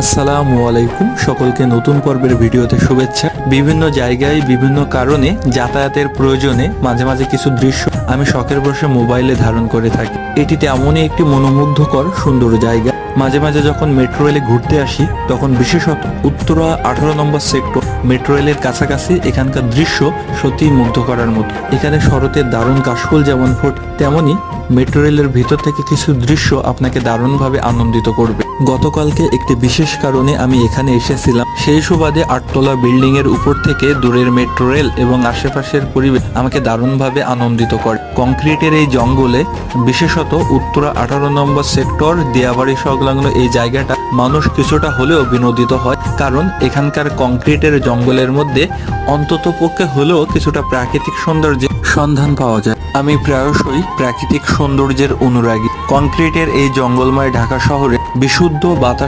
আসসালামু আলাইকুম। সকলকে নতুন পর্বের ভিডিওতে শুভেচ্ছা। বিভিন্ন জায়গায়, বিভিন্ন কারণে যাতায়াতের প্রয়োজনে মাঝে মাঝে কিছু দৃশ্য আমি শখের বসে মোবাইলে ধারণ করে থাকি। এটিতে এমনই একটি মনোমুগ্ধকর, সুন্দর জায়গা। মাঝে মাঝে যখন মেট্রো রেলে ঘুরতে আসি, তখন বিশেষত উত্তরা আঠারো নম্বর সেক্টর মেট্রো রেলের কাছাকাছি এখানকার দৃশ্য সত্যিই মুগ্ধ করার মতো। এখানে শরতের দারুণ কাশফুল যেমন ফোট তেমনই মেট্রো রেলের ভিতর থেকে কিছু দৃশ্য আপনাকে দারুণভাবে আনন্দিত করবে। গতকালকে একটি বিশেষ কারণে আমি এখানে এসেছিলাম। সেই সুবাদে আটতলা বিল্ডিং এর উপর থেকে দূরের মেট্রো রেল এবং আশেপাশের পরিবেশ আমাকে দারুণভাবে আনন্দিত করে। কংক্রিটের এই জঙ্গলে, বিশেষত উত্তরা আঠারো নম্বর সেক্টর দিয়াবাড়ি সংলগ্ন এই জায়গাটা মানুষ কিছুটা হলেও বিনোদিত হয়। কারণ এখানকার কংক্রিটের জঙ্গলের মধ্যে অন্তত পক্ষে হলেও কিছুটা প্রাকৃতিক সৌন্দর্যের সন্ধান পাওয়া যায়। আমি প্রায়শই প্রাকৃতিক সৌন্দর্যের অনুরাগী। কংক্রিটের এই জঙ্গলময় ঢাকা শহরে বিশুদ্ধ বাতাস